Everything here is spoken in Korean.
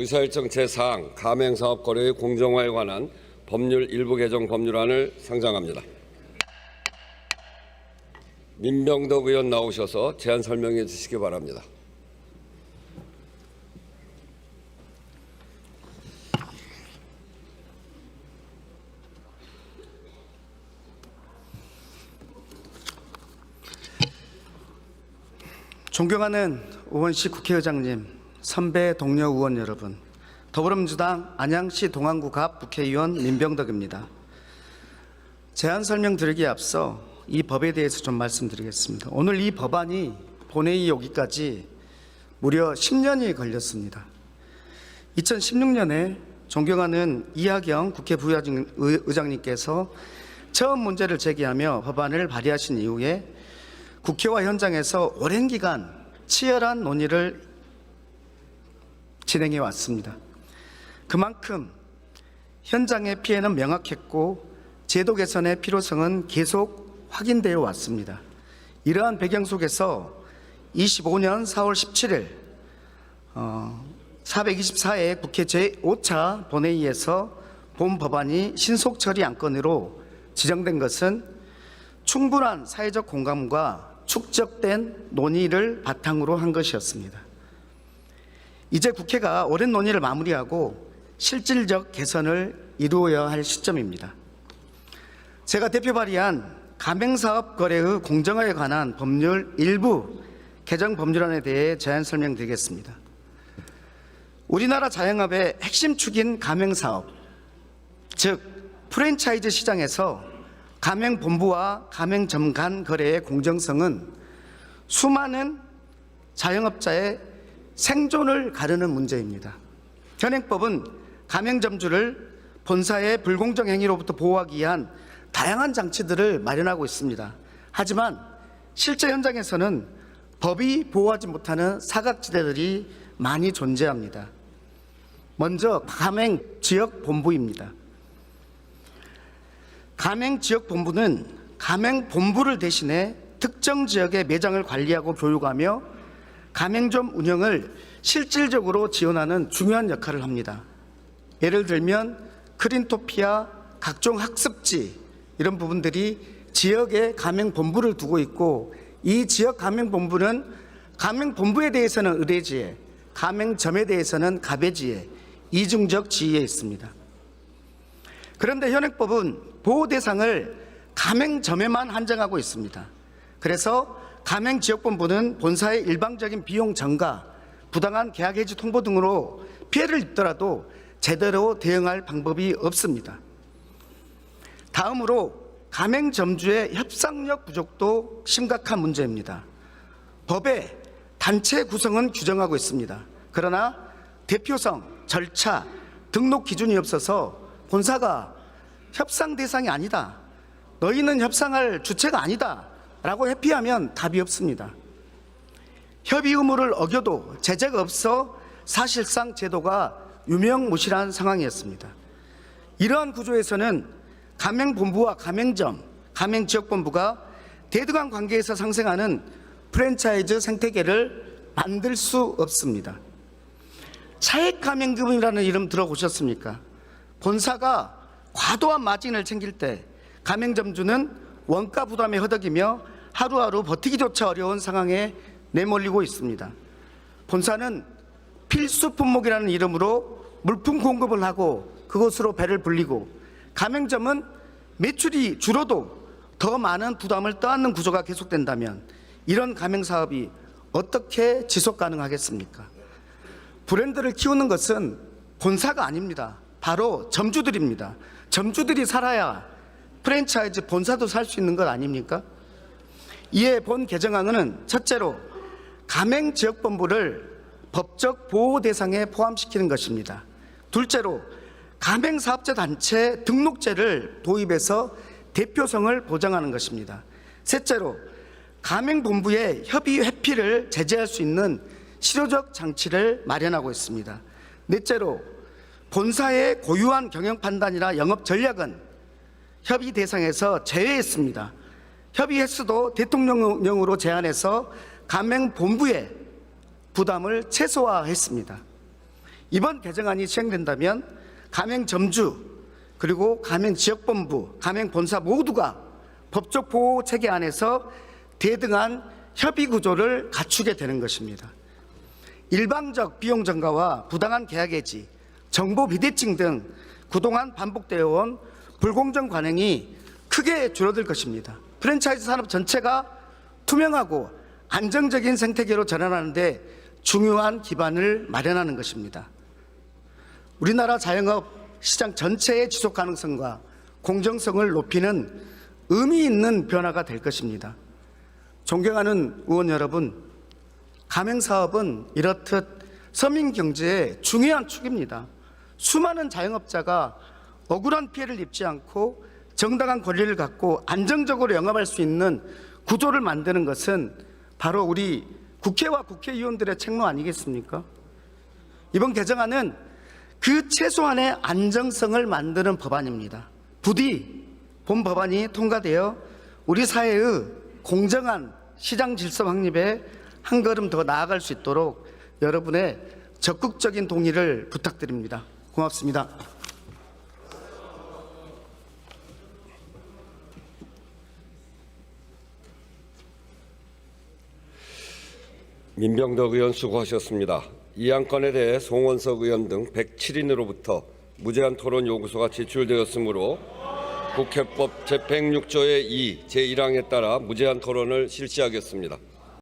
의사일정 제4항 가맹사업 거래의 공정화에 관한 법률 일부 개정 법률안을 상정합니다. 민병덕 의원 나오셔서 제안 설명해 주시기 바랍니다. 존경하는 우원식 국회의장님, 선배 동료 의원 여러분, 더불어민주당 안양시 동안구 갑 국회의원 민병덕입니다. 제안 설명드리기에 앞서 이 법에 대해서 좀 말씀드리겠습니다. 오늘 이 법안이 본회의 오기까지 무려 10년이 걸렸습니다. 2016년에 존경하는 이하경 국회 부의장님께서 처음 문제를 제기하며 법안을 발의하신 이후에 국회와 현장에서 오랜 기간 치열한 논의를 진행해 왔습니다. 그만큼 현장의 피해는 명확했고 제도 개선의 필요성은 계속 확인되어 왔습니다. 이러한 배경 속에서 25년 4월 17일 어, 424회 국회 제5차 본회의에서 본 법안이 신속 처리 안건으로 지정된 것은 충분한 사회적 공감과 축적된 논의를 바탕으로 한 것이었습니다. 이제 국회가 오랜 논의를 마무리하고 실질적 개선을 이루어야 할 시점입니다. 제가 대표 발의한 가맹사업 거래의 공정화에 관한 법률 일부 개정 법률안에 대해 제안 설명드리겠습니다. 우리나라 자영업의 핵심 축인 가맹사업, 즉 프랜차이즈 시장에서 가맹본부와 가맹점 간 거래의 공정성은 수많은 자영업자의 생존을 가르는 문제입니다. 현행법은 가맹점주를 본사의 불공정 행위로부터 보호하기 위한 다양한 장치들을 마련하고 있습니다. 하지만 실제 현장에서는 법이 보호하지 못하는 사각지대들이 많이 존재합니다. 먼저 가맹 지역 본부입니다. 가맹 지역 본부는 가맹 본부를 대신해 특정 지역의 매장을 관리하고 교육하며 가맹점 운영을 실질적으로 지원하는 중요한 역할을 합니다. 예를 들면 크린토피아 각종 학습지 이런 부분들이 지역에 가맹 본부를 두고 있고 이 지역 가맹 본부는 가맹 본부에 대해서는 의뢰지에 가맹점에 대해서는 가배지에 이중적 지위에 있습니다. 그런데 현행법은 보호 대상을 가맹점에만 한정하고 있습니다. 그래서 가맹 지역본부는 본사의 일방적인 비용 전가, 부당한 계약 해지 통보 등으로 피해를 입더라도 제대로 대응할 방법이 없습니다. 다음으로 가맹 점주의 협상력 부족도 심각한 문제입니다. 법에 단체 구성은 규정하고 있습니다. 그러나 대표성, 절차, 등록 기준이 없어서 본사가 협상 대상이 아니다. 너희는 협상할 주체가 아니다. 라고 회피하면 답이 없습니다. 협의 의무를 어겨도 제재가 없어 사실상 제도가 유명무실한 상황이었습니다. 이러한 구조에서는 가맹본부와 가맹점, 가맹지역본부가 대등한 관계에서 상생하는 프랜차이즈 생태계를 만들 수 없습니다. 차액 가맹금이라는 이름 들어보셨습니까? 본사가 과도한 마진을 챙길 때 가맹점주는 원가 부담에 허덕이며 하루하루 버티기조차 어려운 상황에 내몰리고 있습니다. 본사는 필수 품목이라는 이름으로 물품 공급을 하고 그것으로 배를 불리고 가맹점은 매출이 줄어도 더 많은 부담을 떠안는 구조가 계속된다면 이런 가맹 사업이 어떻게 지속 가능하겠습니까? 브랜드를 키우는 것은 본사가 아닙니다. 바로 점주들입니다. 점주들이 살아야 프랜차이즈 본사도 살 수 있는 것 아닙니까? 이에 본 개정안은 첫째로 가맹 지역본부를 법적 보호 대상에 포함시키는 것입니다. 둘째로 가맹 사업자 단체 등록제를 도입해서 대표성을 보장하는 것입니다. 셋째로 가맹 본부의 협의 회피를 제재할 수 있는 실효적 장치를 마련하고 있습니다. 넷째로 본사의 고유한 경영 판단이나 영업 전략은 협의 대상에서 제외했습니다. 협의 횟수도 대통령령으로 제한해서 가맹 본부의 부담을 최소화했습니다. 이번 개정안이 시행된다면 가맹점주 그리고 가맹지역본부, 가맹본사 모두가 법적 보호 체계 안에서 대등한 협의 구조를 갖추게 되는 것입니다. 일방적 비용 증가와 부당한 계약 해지, 정보 비대칭 등 그동안 반복되어 온 불공정 관행이 크게 줄어들 것입니다. 프랜차이즈 산업 전체가 투명하고 안정적인 생태계로 전환하는데 중요한 기반을 마련하는 것입니다. 우리나라 자영업 시장 전체의 지속 가능성과 공정성을 높이는 의미 있는 변화가 될 것입니다. 존경하는 의원 여러분, 가맹사업은 이렇듯 서민 경제의 중요한 축입니다. 수많은 자영업자가 억울한 피해를 입지 않고 정당한 권리를 갖고 안정적으로 영업할 수 있는 구조를 만드는 것은 바로 우리 국회와 국회의원들의 책무 아니겠습니까? 이번 개정안은 그 최소한의 안정성을 만드는 법안입니다. 부디 본 법안이 통과되어 우리 사회의 공정한 시장 질서 확립에 한 걸음 더 나아갈 수 있도록 여러분의 적극적인 동의를 부탁드립니다. 고맙습니다. 민병덕 의원 수고하셨습니다. 이 안건에 대해 송원석 의원 등 107인으로부터 무제한 토론 요구서가 제출되었으므로 국회법 제106조의 2 제1항에 따라 무제한 토론을 실시하겠습니다.